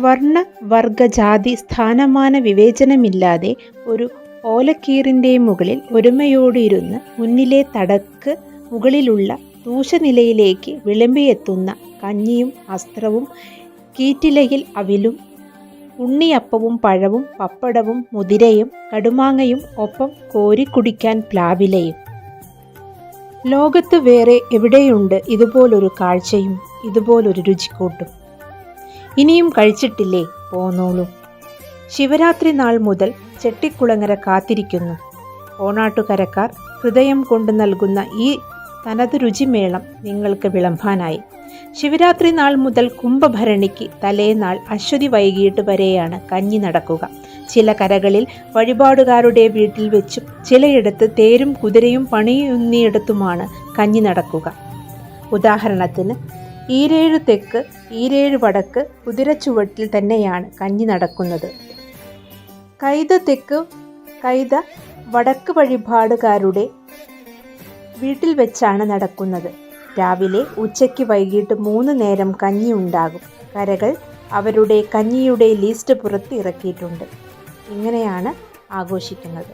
വർണ വർഗ ജാതി സ്ഥാനമാന വിവേചനമില്ലാതെ ഒരു ഓലക്കീറിന്റെ മുകളിൽ ഒരുമയോടിരുന്ന് മുന്നിലെ തടക്ക് മുകളിലുള്ള ദൂഷനിലയിലേക്ക് വിളമ്പിയെത്തുന്ന കഞ്ഞിയും അസ്ത്രവും കീറ്റിലയിൽ അവിലും ഉണ്ണിയപ്പവും പഴവും പപ്പടവും മുതിരയും കടുമാങ്ങയും ഒപ്പം കോരി കുടിക്കാൻ പ്ലാവിലയും. ലോകത്ത് വേറെ എവിടെയുണ്ട് ഇതുപോലൊരു കാഴ്ചയും ഇതുപോലൊരു രുചിക്കൂട്ടും. ഇനിയും കഴിച്ചിട്ടില്ലേ? പോന്നോളൂ. ശിവരാത്രി നാൾ മുതൽ ചെട്ടിക്കുളങ്ങര കാത്തിരിക്കുന്നു. ഓണാട്ടുകരക്കാർ ഹൃദയം കൊണ്ടു നൽകുന്ന ഈ തനത് രുചിമേളം നിങ്ങൾക്ക് വിളമ്പാനായി. ശിവരാത്രി നാൾ മുതൽ കുംഭഭരണിക്ക് തലേനാൾ അശ്വതി വൈകിട്ട് വരെയാണ് കഞ്ഞി നടക്കുക. ചില കരകളിൽ വഴിപാടുകാരുടെ വീട്ടിൽ വെച്ചും ചിലയിടത്ത് തേരും കുതിരയും പണിയുന്നിയിടത്തുമാണ് കഞ്ഞി നടക്കുക. ഉദാഹരണത്തിന് ഈരേഴ് തെക്ക് ഈരേഴ് വടക്ക് കുതിരച്ചുവട്ടിൽ തന്നെയാണ് കഞ്ഞി നടക്കുന്നത്. കൈത തെക്ക് കൈത വടക്ക് വഴിപാടുകാരുടെ വീട്ടിൽ വെച്ചാണ് നടക്കുന്നത്. രാവിലെ ഉച്ചയ്ക്ക് വൈകിട്ട് മൂന്ന് നേരം കഞ്ഞി ഉണ്ടാകും. കരകൾ അവരുടെ കഞ്ഞിയുടെ ലിസ്റ്റ് പുറത്ത് ഇറക്കിയിട്ടുണ്ട്. ഇങ്ങനെയാണ് ആഘോഷിക്കുന്നത്.